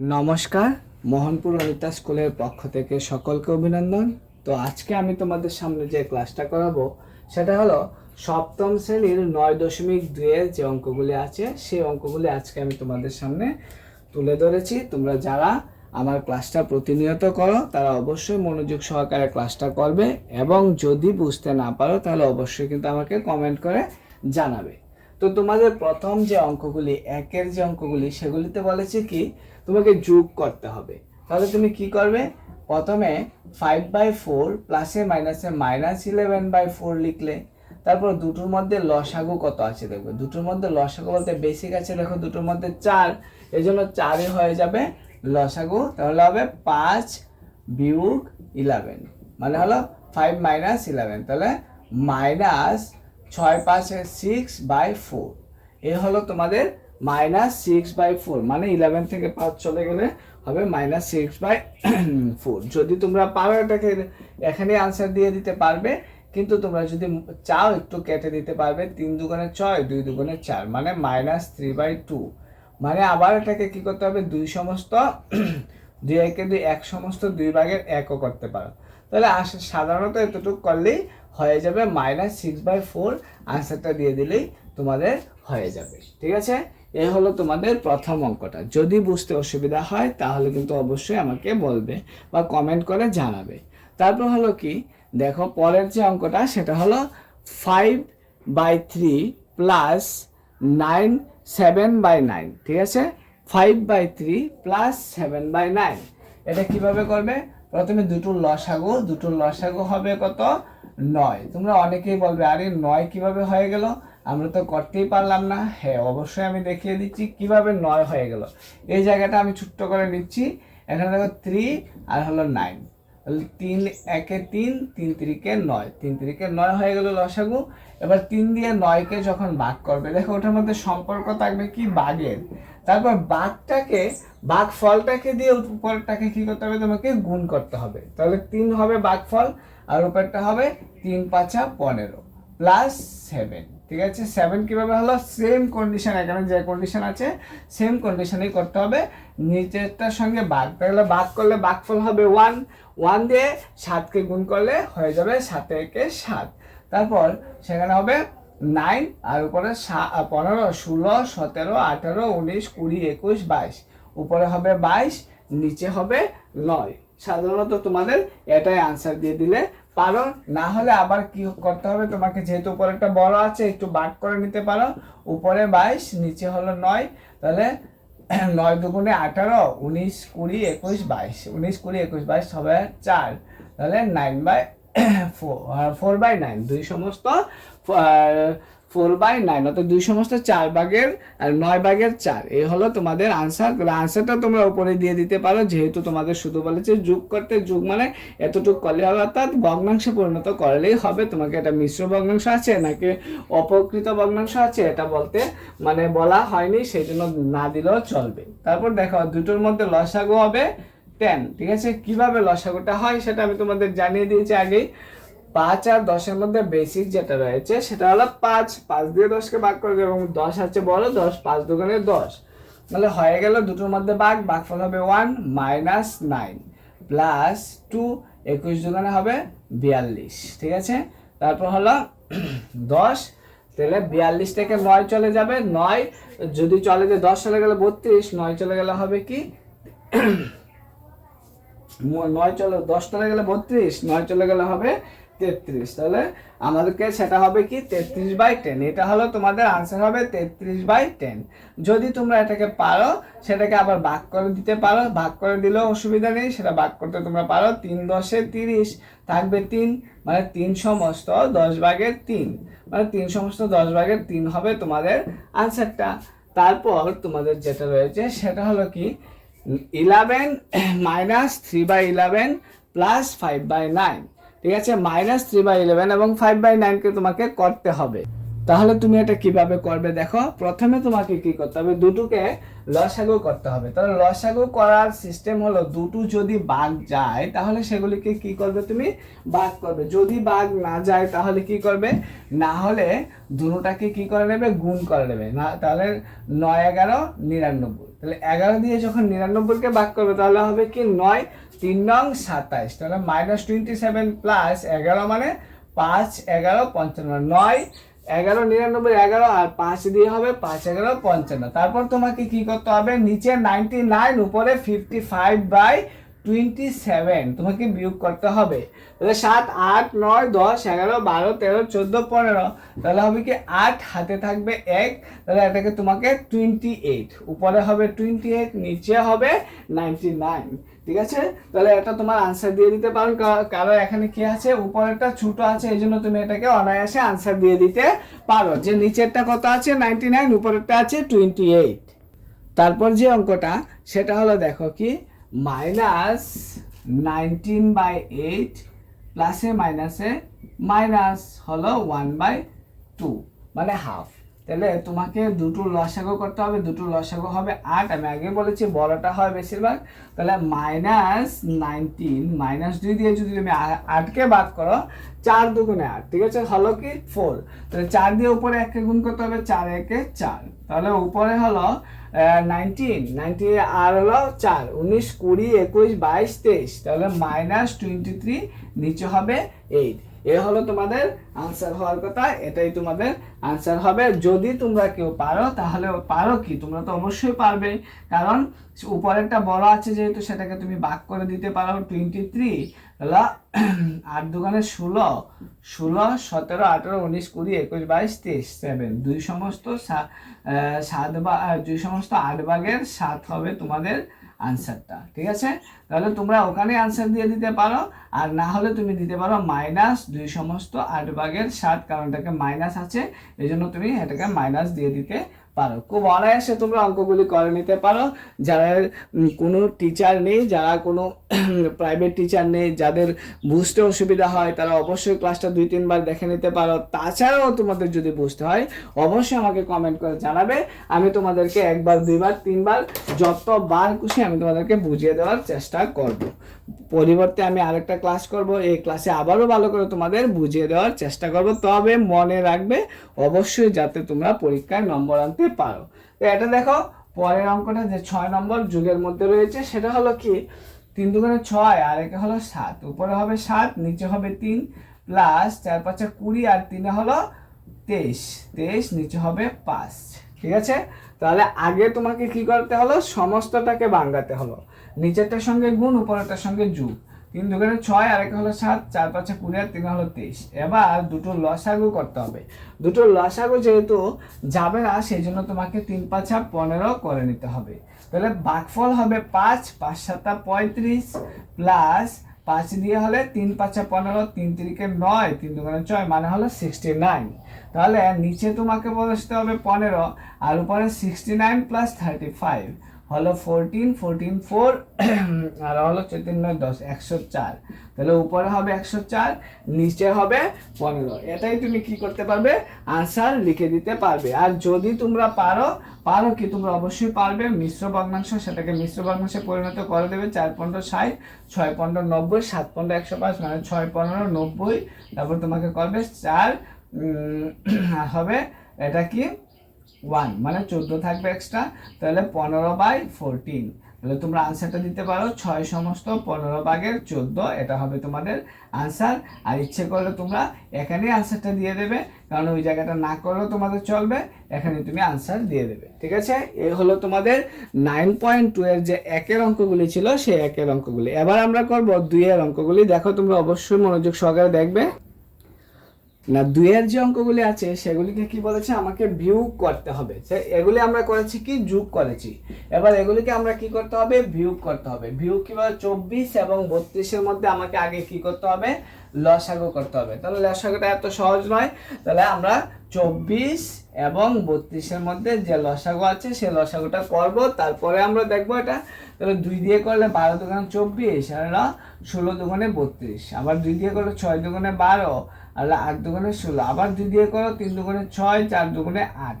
নমস্কার, মোহনপুর অনিতা স্কুলের পক্ষ থেকে সকলকে অভিনন্দন। তো আজকে আমি তোমাদের সামনে যে ক্লাসটা করাবো, সেটা হলো সপ্তম শ্রেণির নয় দশমিক দুইয়ের যে অঙ্কগুলি আছে, সেই অঙ্কগুলি আজকে আমি তোমাদের সামনে তুলে ধরেছি। তোমরা যারা আমার ক্লাসটা প্রতিনিয়ত করো, তারা অবশ্যই মনোযোগ সহকারে ক্লাসটা করবে এবং যদি বুঝতে না পারো, তাহলে অবশ্যই কিন্তু আমাকে কমেন্ট করে জানাবে। তো তোমাদের প্রথম যে অঙ্কগুলি, একের যে অঙ্কগুলি, সেগুলিতে বলেছে কি, তোমাকে যোগ করতে হবে। তাহলে তুমি কি করবে? প্রথমে ফাইভ বাই ফোর প্লাসে মাইনাসে মাইনাস ইলেভেন বাই ফোর লিখলে, তারপর দুটোর মধ্যে লসাগু কত আছে দেখবে। দুটোর মধ্যে লসাগু বলতে বেসিক আছে, দেখো দুটোর মধ্যে চার এই জন্য চারে হয়ে যাবে লসাগু। তাহলে হবে পাঁচ বিয়োগ ইলেভেন মানে হলো ফাইভ মাইনাস ইলেভেন তাহলে মাইনাস ছয় পাঁচে সিক্স বাই ফোর এ হলো তোমাদের মাইনাস সিক্স বাই ফোর মানে ইলেভেন থেকে পাঁচ চলে গেলে হবে মাইনাস সিক্স বাই ফোর যদি তোমরা পারো এটাকে, এখানে আনসার দিয়ে দিতে পারবে, কিন্তু তোমরা যদি চাও একটু কেটে দিতে পারবে, তিন দুগুণে ছয়, দুই দুগুণে চার মানে মাইনাস থ্রি বাই টু মানে আবার এটাকে কি করতে হবে, দুই সমস্ত, দুই একে দুই, এক সমস্ত দুই ভাগের একও করতে পারো। তাহলে সাধারণত এতটুকু করলেই হয়ে যাবে মাইনাস সিক্স বাই ফোর আনসারটা দিয়ে দিলেই তোমাদের হয়ে যাবে। ঠিক আছে? এ হলো তোমাদের প্রথম অঙ্কটা। যদি বুঝতে অসুবিধা হয়, তাহলে কিন্তু অবশ্যই আমাকে বলবে বা কমেন্ট করে জানাবে। তারপর হলো কি? দেখো, পরের যে অঙ্কটা, সেটা হলো five by three plus nine seven by nine ঠিক আছে? Five by three plus seven by nine এটা কীভাবে করবে? প্রথমে দুটো লসাগু দুটো লসাগু হবে কত? নয়। তোমরা অনেকেই বলবে, আরে নয় কীভাবে হয়ে গেল? আমরা তো করতেই পারলাম না। হ্যাঁ অবশ্যই আমি দেখিয়ে দিচ্ছি কীভাবে নয় হয়ে গেল। এই জায়গাটা আমি ছোট্ট করে নিচ্ছি। এখানে দেখো থ্রি আর হলো নাইন তিন একে তিন তিন তিরিকে নয়। তিন তিরিকে নয় হয়ে গেল লসাগু। এবার তিন দিয়ে নয়কে যখন বাঘ করবে, দেখো ওটার মধ্যে সম্পর্ক থাকবে কি? বাঘের তারপর বাঘটাকে বাঘ ফলটাকে দিয়ে উপরটাকে কি করতে হবে? তোমাকে গুণ করতে হবে। তাহলে তিন হবে বাঘ ফল আর উপরটা হবে তিন পাঁচা পনেরো প্লাস সেভেন ঠিক আছে? সেভেন কীভাবে হলো? সেম কন্ডিশন এখানে যে কন্ডিশন আছে সেম কন্ডিশনেই করতে হবে। নিচেরটার সঙ্গে বাঘ তাহলে বাঘ করলে বাঘফল হবে ওয়ান ওয়ান দিয়ে সাতকে গুণ করলে হয়ে যাবে সাতে একে সাত। তারপর সেখানে হবে নাইন আর উপরে সা- পনেরো, ষোলো, সতেরো, আঠেরো, উনিশ, কুড়ি, একুশ, বাইশ। উপরে হবে বাইশ, নিচে হবে নয়। সাধারণত তোমাদের এটাই আনসার দিয়ে দিলে পারো। না হলে আবার কি করতে হবে? তোমাকে যেহেতু উপরে একটা বড় আছে, একটু বাদ করে নিতে পারো। উপরে বাইশ, নিচে হলো নয়। তাহলে নয় দুগুণে আঠারো, উনিশ কুড়ি একুশ বাইশ। উনিশ কুড়ি একুশ বাইশ হবে চার। তাহলে nine by four by nine দুই সমস্ত ফোর বাই নাইন অর্থাৎ দুই সমস্ত চার ভাগের নয় ভাগের চার। এই হলো তোমাদের আনসার আনসারটা তোমরা উপরে দিয়ে দিতে পারো, যেহেতু তোমাদের শুধু বলেছে যুগ করতে, যুগ মানে এতটুকু করলে হবে, অর্থাৎ ভগ্নাংশে পরিণত করলেই হবে। তোমাকে এটা মিশ্র ভগ্নাংশ আছে, নাকি অপকৃত ভগ্নাংশ আছে, এটা বলতে মানে বলা হয়নি, সেই জন্য না দিলেও চলবে। তারপর দেখো, দুটোর মধ্যে লসাগু হবে টেন ঠিক আছে? কীভাবে লসাগুটা হয় সেটা আমি তোমাদের জানিয়ে দিয়েছি আগেই। পাঁচ আর দশের মধ্যে বেসিক যেটা রয়েছে, সেটা হলো পাঁচ। পাঁচ দিয়ে দশকে ভাগ করে এবং দশ আছে বড়, দশ পাঁচ দোকানে দশ। তাহলে হয়ে গেল দুটোর মধ্যে ভাগ, ভাগফল হবে one minus nine plus two একুশ দোকানে হবে বিয়াল্লিশ। ঠিক আছে? তারপর হলো দশ। তাহলে বিয়াল্লিশ থেকে নয় চলে যাবে। নয় যদি চলে যে দশ চলে গেলে বত্রিশ, নয় চলে গেলে হবে কি? নয় চলে, দশ চলে গেলে বত্রিশ, নয় চলে গেলে হবে তেত্রিশ। তাহলে আমাদেরকে সেটা হবে কি তেত্রিশ বাই টেন এটা হলো তোমাদের আনসার হবে তেত্রিশ বাই টেন যদি তোমরা এটাকে পারো, সেটাকে আবার ভাগ করে দিতে পারো। ভাগ করে দিলেও অসুবিধা নেই, সেটা ভাগ করতে তোমরা পারো তিন দশে তিরিশ। থাকবে তিন মানে তিন সমস্ত দশ ভাগের তিন। মানে তিন সমস্ত দশ ভাগের তিন হবে তোমাদের আনসারটা তারপর তোমাদের যেটা রয়েছে, সেটা হলো কি eleven minus three by eleven plus five by nine ঠিক আছে? মাইনাস থ্রি বাই ইলেভেন এবং ফাইভ বাই নাইনকে তোমাকে করতে হবে। তাহলে তুমি এটা কীভাবে করবে দেখো? প্রথমে তোমাকে কি করতে হবে? দুটোকে লসাগু করতে হবে। তাহলে লসাগু করার সিস্টেম হলো দুটো যদি বাঘ যায়, তাহলে সেগুলিকে কি করবে তুমি? বাঘ করবে। যদি বাঘ না যায়, তাহলে কি করবে? না হলে দুটোটাকে কি করে নেবে? গুণ করে নেবে। না, তাহলে নয়, এগারো, নিরানব্বই। তাহলে এগারো দিয়ে যখন নিরানব্বইকে ভাগ করবে, তাহলে হবে কি? নয় তিন নং সাতাইশ, তাহলে মাইনাস টোয়েন্টি সেভেন প্লাস এগারো মানে পাঁচ এগারো পঞ্চান্ন, নয় এগারো নিরানব্বই এগারো আর পাঁচ দিয়ে হবে পাঁচ এগারো পঞ্চান্ন। তারপর তোমাকে কি করতে হবে? নিচে নাইনটি নাইন উপরে fifty five by twenty seven তোমাকে বিয়োগ করতে হবে। তাহলে সাত, আট, নয়, দশ, এগারো, বারো, তেরো, চোদ্দ, পনেরো, তাহলে হবে কি আট, হাতে থাকবে এক, তাহলে এটাকে তোমাকে টোয়েন্টি এইট উপরে হবে টোয়েন্টি এইট নিচে হবে নাইনটি নাইন ঠিক আছে? তাহলে এটা তোমার আনসার দিয়ে দিতে পারো কারণ এখানে কি আছে? উপরেরটা ছোট আছে, এই জন্য তুমি এটাকে অনায়াসে আনসার দিয়ে দিতে পারো। যে নিচেরটা কত আছে? নাইনটি নাইন উপরেরটা আছে টোয়েন্টি এইট তারপর যে অঙ্কটা, সেটা হলো দেখো কি মাইনাস নাইনটিন বাই এইট প্লাসে মাইনাসে মাইনাস হলো ওয়ান বাই টু মানে হাফ তাহলে তোমাকে দুটো লসাগু করতে হবে, দুটো লসাগু হবে আট। আমি আগে বলেছি বড়টা হয় বেশিরভাগ। তাহলে মাইনাস নাইনটিন মাইনাস দুই দিয়ে যদি তুমি আটকে বাদ করো, চার দুগুণে আট, ঠিক আছে? হলো কি ফোর তাহলে চার দিয়ে উপরে একে গুণ করতে হবে, চার একে চার। তাহলে উপরে হলো নাইনটিন নাইনটিন আর হলো চার, উনিশ, কুড়ি, একুশ, বাইশ, তেইশ। তাহলে মাইনাস টোয়েন্টি থ্রি নিচে হবে এইট এ হলো তোমাদের আনসার হওয়ার কথা, এটাই তোমাদের আনসার হবে। যদি তোমরা কেউ পারো, তাহলে পারো কি? তোমরা তো অবশ্যই পারবে। কারণ উপরেরটা বড় আছে যেহেতু, সেটাকে তুমি ভাগ করে দিতে পারো। টোয়েন্টি থ্রি আট দোকানে ষোলো। ষোলো, সতেরো, আঠেরো, উনিশ, কুড়ি, একুশ, বাইশ, তেইশ, সেভেন। দুই সমস্ত সাত বা দুই সমস্ত আট ভাগের সাত হবে তোমাদের আনসারটা, ঠিক আছে? তাহলে তোমরা ওখানে আনসার দিয়ে দিতে পারো, আর না হলে তুমি দিতে পারো মাইনাস দুই সমস্ত আট ভাগের সাত, কারণ এটাকে মাইনাস আছে এই জন্য তুমি এটাকে মাইনাস দিয়ে দিতে পারো। খুব অনায়াসে তোমরা অঙ্কগুলি করে নিতে পারো। যারা কোনো টিচার নেই, যারা কোনো প্রাইভেট টিচার নেই, যাদের বুঝতে অসুবিধা হয়, তারা অবশ্যই ক্লাসটা দুই, তিনবার দেখে নিতে পারো। তাছাড়াও তোমাদের যদি বুঝতে হয়, অবশ্যই আমাকে কমেন্ট করে জানাবে। আমি তোমাদেরকে একবার, দুইবার, তিনবার, যতবার খুশি আমি তোমাদেরকে বুঝিয়ে দেওয়ার চেষ্টা করব। পরিবর্তে আমি আরেকটা ক্লাস করব। এই ক্লাসে আবারও ভালো করে তোমাদের বুঝিয়ে দেওয়ার চেষ্টা করব। তবে মনে রাখবে, অবশ্যই যাতে তোমরা পরীক্ষায় নম্বর আনতে পারো। তো এটা দেখো, পরের অঙ্কটা যে ছয় নম্বর যুগের মধ্যে রয়েছে, সেটা হলো কি? তিন দুগুণে ছয়, আর একে হলো সাত। উপরে হবে সাত, নিচে হবে তিন প্লাস চার পাঁচে কুড়ি, আর তিনে হলো তেইশ। তেইশ, নিচে হবে পাঁচ। ঠিক আছে? তাহলে আগে তোমাকে কি করতে হলো? সমস্তটাকে ভাঙ্গাতে হলো। নিচেরটার সঙ্গে গুণ, উপরেরটার সঙ্গে যুগ। তিন দুগুণে ছয়, আর একে হলো সাত, চার পাঁচে কুড়ি, আর তিন হলো তেইশ। এবার দুটো লসাগু করতে হবে। দুটো লসাগু যেহেতু যাবে না, সেই জন্য তোমাকে তিন পাঁচা পনেরো করে নিতে হবে। তাহলে বাঘফল হবে পাঁচ পাঁচ সাতা পঁয়ত্রিশ, প্লাস পাঁচ দিয়ে হলে তিন পাঁচা পনেরো, তিন তিরিকে নয়, তিন দুগুণে ছয় মানে হলো সিক্সটি নাইন তাহলে নিচে তোমাকে বসতে হবে পনেরো, আর উপরে sixty nine plus thirty five হলো ফোরটিন ফোরটিন ফোর আর হলো চৈতন্য দশ, একশো চার। তাহলে উপরে হবে একশো চার, নিচে হবে পনেরো। এটাই তুমি কি করতে পারবে? আনসার লিখে দিতে পারবে। আর যদি তোমরা পারো পারো কি? তোমরা অবশ্যই পারবে। মিশ্র ভগ্নাংশ, সেটাকে মিশ্র ভগ্নাংশে পরিণত করে দেবে। চার পনেরো ষাট, ছয় পনেরো নব্বই, সাত পনেরো একশো পাঁচ মানে ছয় পনেরো নব্বই। তারপর তোমাকে করবে চার হবে এটা কি? ওয়ান মানে চোদ্দ থাকবে এক্সট্রা তাহলে পনেরো বাই ফোরটিন তাহলে তোমরা আনসারটা দিতে পারো, ছয় সমস্ত পনেরো ভাগের চোদ্দ, এটা হবে তোমাদের আনসার আর ইচ্ছে করলে তোমরা এখানেই আনসারটা দিয়ে দেবে, কারণ ওই জায়গাটা না করলেও তোমাদের চলবে এখানে তুমি আনসার দিয়ে দেবে। ঠিক আছে? এই হলো তোমাদের নাইন পয়েন্ট টু এর যে একের অঙ্কগুলি ছিল, সেই একের অঙ্কগুলি। এবার আমরা করব দুইয়ের অঙ্কগুলি। দেখো তোমরা অবশ্যই মনোযোগ সহকারে দেখবে। না, দুইয়ের যে অঙ্কগুলি আছে, সেগুলিকে কি বলেছে? আমাকে ভিউ করতে হবে। এগুলি আমরা করেছি কি? যোগ করেছি। এবার এগুলিকে আমরা কি করতে হবে? ভিউ করতে হবে। ভিউ কীভাবে? চব্বিশ এবং বত্রিশের মধ্যে আমাকে আগে কি করতে হবে? লসাগু করতে হবে। তাহলে লসাগুটা এত সহজ নয়। তাহলে আমরা চব্বিশ এবং বত্রিশের মধ্যে যে লসাগু আছে, সে লসাগুটা করব। তারপরে আমরা দেখব এটা। তাহলে দুই দিয়ে করলে বারো দোকানে চব্বিশ, আর ষোলো দোকানে বত্রিশ। আবার দুই দিয়ে করলে ছয় দোকানে বারো। আর আট দুগুণে ষোলো, আবার দুই দিয়ে করো, তিন দুগুণে ছয়, চার দুগুণে আট।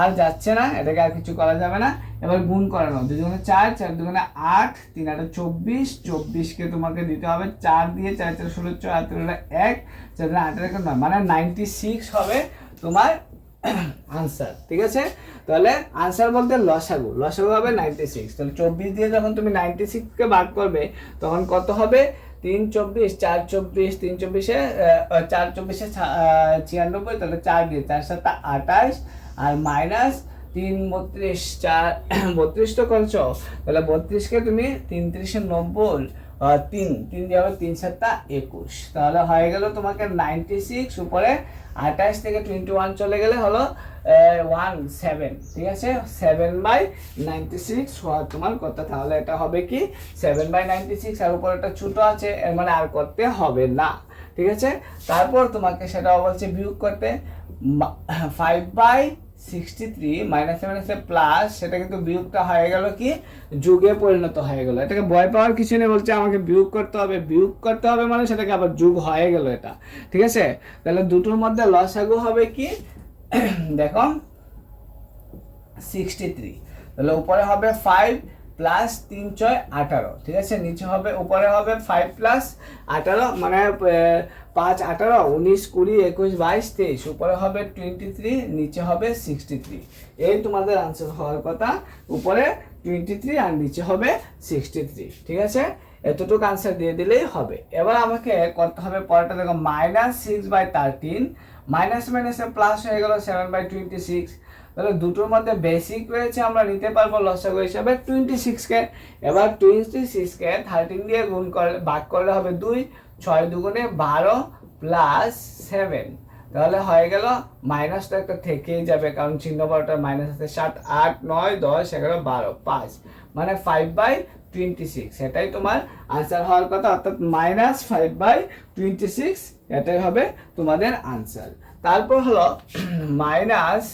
আর যাচ্ছে না, এটাকে আর কিছু করা যাবে না। এবার গুণ করানো দুই দুগুণে চার চার দুগুণে আট, তিন আটে চব্বিশ, চব্বিশকে তোমাকে দিতে হবে চার দিয়ে চার চার ষোলো, ছয়, আট, তিন এক, চার আটের একটা নয় মানে নাইনটি সিক্স হবে তোমার আনসার ঠিক আছে? তাহলে আনসার বলতে লসাগু লসাগু হবে নাইনটি সিক্স তাহলে চব্বিশ দিয়ে যখন তুমি নাইনটি সিক্সকে ভাগ করবে, তখন কত হবে? তিন চব্বিশ, চার চব্বিশ, তিন চব্বিশে চার চব্বিশে ছিয়ানব্বই, তাহলে চার দিয়ে চার সাত আঠাশ, আর মাইনাস তিন বত্রিশ, চার, বত্রিশ তো করছ, তাহলে বত্রিশকে তুমি তিন ত্রিশে নব্বই তিন তিন দিয়ে হবে তিন সাতটা একুশ। তাহলে হয়ে গেল তোমাকে নাইনটি সিক্স উপরে আঠাশ থেকে টোয়েন্টি ওয়ান চলে গেলে হলো ওয়ান সেভেন ঠিক আছে? সেভেন বাই নাইনটি সিক্স হওয়ার তোমার কথা তাহলে এটা হবে কি? সেভেন বাই নাইনটি সিক্স আর উপরে একটা ছোটো আছে, এর মানে আর করতে হবে না, ঠিক আছে? তারপর তোমাকে সেটা বলছে বিয়োগ করতে ফাইভ বাই সিক্সটি থ্রি মাইনাসে মাইনাসে প্লাস সেটা কিন্তু বিয়োগটা হয়ে গেল কি? যুগে পরিণত হয়ে গেল। এটাকে ভয় পাওয়ার কিছু নেই, বলছে আমাকে বিয়োগ করতে হবে, বিয়োগ করতে হবে মানে সেটাকে আবার যুগ হয়ে গেল এটা। ঠিক আছে? তাহলে দুটোর মধ্যে লসাগু হবে কি? দেখো সিক্সটি থ্রি তাহলে উপরে হবে ফাইভ প্লাস তিন ছয় আঠারো। ঠিক আছে? নিচে হবে, উপরে হবে ফাইভ প্লাস আঠারো মানে পাঁচ আঠারো, উনিশ কুড়ি, একুশ বাইশ, তেইশ। উপরে হবে টোয়েন্টি থ্রি নিচে হবে সিক্সটি থ্রি এই তোমাদের আনসার হওয়ার কথা, উপরে টোয়েন্টি থ্রি আর নিচে হবে সিক্সটি থ্রি ঠিক আছে? এতটুকু আনসার দিয়ে দিলেই হবে। এবার আমাকে করতে হবে পরেরটা। দেখো minus six by thirteen minus মাইনাসে প্লাস হয়ে গেল সেভেন বাই টোয়েন্টি সিক্স তাহলে দুটোর মধ্যে বেসিক রয়েছে, আমরা নিতে পারব লসাগু হিসাবে টোয়েন্টি সিক্সকে এবার টোয়েন্টি সিক্সকে থার্টিন দিয়ে গুণ করলে, ভাগ করলে হবে দুই। ছয় দুগুণে বারো প্লাস সেভেন তাহলে হয়ে গেল মাইনাসটা একটা থেকেই যাবে, কারণ চিহ্ন বারোটার মাইনাস আছে সাত, আট, নয়, দশ, এগারো, বারো, পাঁচ। মানে ফাইভ বাই টোয়েন্টি সিক্স এটাই তোমার আনসার হওয়ার কথা, অর্থাৎ minus five by twenty six এটাই হবে তোমাদের আনসার তারপর হলো minus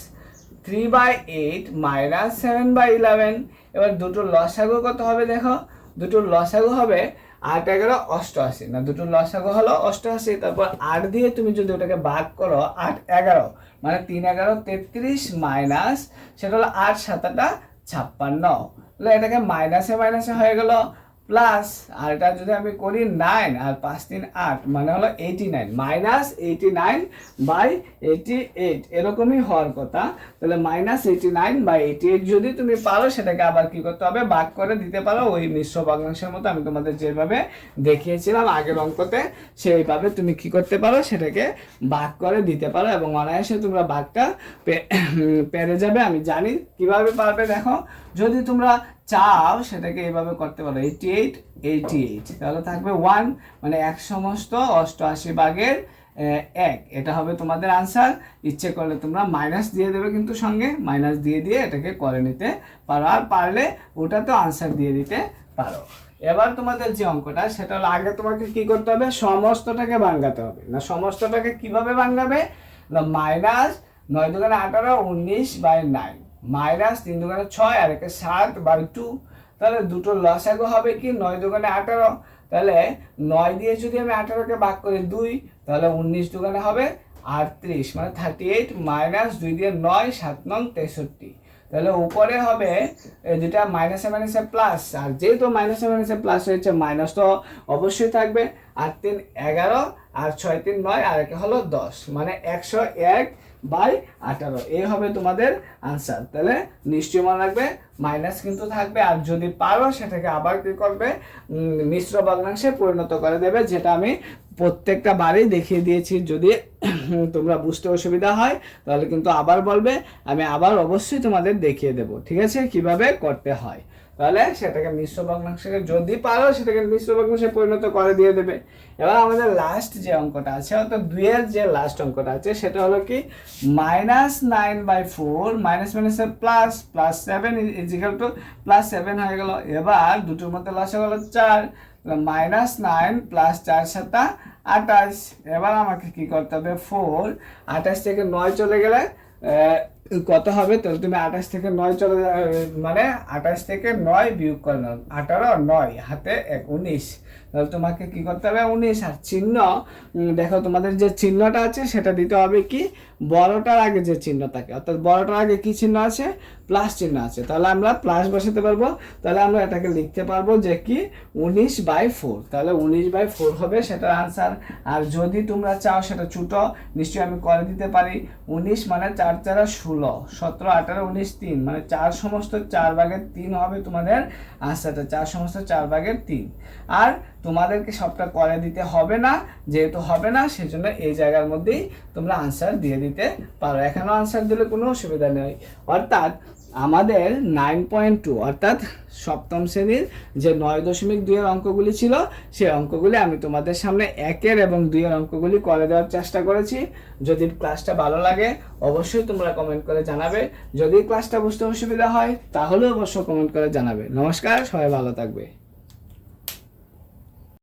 three by eight minus seven by eleven এবার দুটো লসাগু কত হবে দেখো? দুটো লসাগু হবে আট এগারো অষ্টআশি। না, দুটো লসাগু হলো অষ্টআশি, তারপর আট দিয়ে তুমি যদি ওটাকে ভাগ করো, আট এগারো। মানে তিন এগারো তেত্রিশ মাইনাস, সেটা হলো আট সাতাটা ছাপ্পান্ন। এটাকে মাইনাসে মাইনাসে হয়ে গেল। প্লাস আর এটা যদি আমি করি নাইন আর পাঁচ তিন আট মানে হলো eighty nine minus eighty nine by eighty eight এরকমই হওয়ার কথা। তাহলে minus eighty nine by eighty eight যদি তুমি পারো, সেটাকে আবার কি করতে হবে? ভাগ করে দিতে পারো। ওই মিশ্র ভগ্নাংশের মতো আমি তোমাদের যেভাবে দেখিয়েছিলাম আগের অঙ্কতে, সেইভাবে তুমি কি করতে পারো? সেটাকে ভাগ করে দিতে পারো এবং অনায়াসে তোমরা পে- পেরে যাবে। আমি জানি কীভাবে পারবে, দেখো। যদি তোমরা চাও সেটাকে এইভাবে করতে পারো। এইটি এইট এইটি এইট তাহলে থাকবে ওয়ান মানে এক সমস্ত অষ্টআশি ভাগের এক। এটা হবে তোমাদের আনসার ইচ্ছে করলে তোমরা মাইনাস দিয়ে দেবে কিন্তু সঙ্গে। মাইনাস দিয়ে দিয়ে এটাকে করে নিতে পারো। আর পারলে ওটা তো আনসার দিয়ে দিতে পারো। এবার তোমাদের যে অঙ্কটা, সেটা হলো আগে তোমাকে কি করতে হবে? সমস্তটাকে ভাঙাতে হবে। না, সমস্তটাকে কীভাবে ভাঙাবে? না মাইনাস নয় দোকানে আঠারো, উনিশ বাই নাইন মাইনাস তিন দোকানে ছয় আর একে সাত বাই টু, তাহলে দুটো লসাগু হবে কি? নয় দোকানে আঠারো। তাহলে নয় দিয়ে যদি আমি আঠারোকে ভাগ করি দুই, তাহলে উনিশ দোকানে হবে আটত্রিশ মানে থার্টি এইট মাইনাস দুই দিয়ে নয়, সাত নং তেষট্টি। তাহলে উপরে হবে দুটা মাইনাসে মাইনাসে প্লাস আর যেহেতু মাইনাসে মাইনাসে প্লাস হয়েছে মাইনাস তো অবশ্যই থাকবে। আর তিন এগারো আর ছয় তিন নয়, আর একে হলো দশ। মানে একশো এক বাই আঠারো। এই হবে তোমাদের আনসার তাহলে নিশ্চয় মনে রাখবে মাইনাস কিন্তু থাকবে, আর যদি পারো সেটাকে আবার কি করবে মিশ্র ভগ্নাংশে পরিণত করে দেবে, যেটা আমি প্রত্যেকটা বারেই দেখিয়ে দিয়েছি। যদি তোমরা বুঝতে অসুবিধা হয়, তাহলে কিন্তু আবার বলবে, আমি আবার অবশ্যই তোমাদের দেখিয়ে দেব। ঠিক আছে? কীভাবে করতে হয়। তাহলে সেটাকে মিশ্র ভগ্নাংশকে যদি পারো, সেটাকে মিশ্র ভগ্নাংশে পরিণত করে দিয়ে দেবে। এবার আমাদের লাস্ট যে অঙ্কটা আছে, অর্থাৎ দুইয়ের যে লাস্ট অঙ্কটা আছে, সেটা হলো কি? Minus nine by four minus মাইনাসের plus plus seven is equal two plus seven হয়ে গেল। এবার দুটোর মধ্যে লাস্ট হয়ে গেল চার মাইনাস নাইন প্লাস চার সাতা আঠাশ। এবার আমাকে কি করতে হবে? ফোর আঠাশ থেকে নয় চলে গেলে কত হবে? তাহলে তুমি আঠাশ থেকে নয় চলে মানে আঠাশ থেকে নয় বিয়োগ করে নাও। আঠারো, নয়, হাতে এক, উনিশ। তাহলে তোমাকে কি করতে হবে? উনিশ আর চিহ্ন দেখো তোমাদের যে চিহ্নটা আছে, সেটা দিতে হবে কি? বড়টার আগে যে চিহ্ন থাকে। অর্থাৎ বড়টার আগে কি চিহ্ন আছে? প্লাস চিহ্ন আছে। তাহলে আমরা প্লাস বসাতে পারব। তাহলে আমরা এটাকে লিখতে পারব যে কি? উনিশ বাই ফোর তাহলে উনিশ বাই ফোর হবে সেটার আনসার আর যদি তোমরা চাও সেটা ছোট, নিশ্চয়ই আমি করে দিতে পারি। উনিশ মানে চার চারা ষোলো। সতেরো, আঠারো, উনিশ, তিন। মানে চার সমস্ত চার ভাগের তিন হবে তোমাদের আনসারটা চার সমস্ত চার ভাগের তিন। আর তোমাদেরকে সবটা করে দিতে হবে না, যেহেতু হবে না, সেজন্য এই জায়গার মধ্যেই তোমরা আনসার দিয়ে দিতে পারো। এখানেও আনসার দিলে কোনো অসুবিধা নেই। অর্থাৎ আমাদের নাইন পয়েন্ট টু অর্থাৎ সপ্তম শ্রেণির যে নয় দশমিক দুইয়ের অঙ্কগুলি ছিল, সেই অঙ্কগুলি আমি তোমাদের সামনে একের এবং দুইয়ের অঙ্কগুলি করে দেওয়ার চেষ্টা করেছি। যদি ক্লাসটা ভালো লাগে, অবশ্যই তোমরা কমেন্ট করে জানাবে। যদি ক্লাসটা বুঝতে অসুবিধা হয় তাহলে অবশ্যই কমেন্ট করে জানাবে। নমস্কার, সবাই ভালো থাকবে।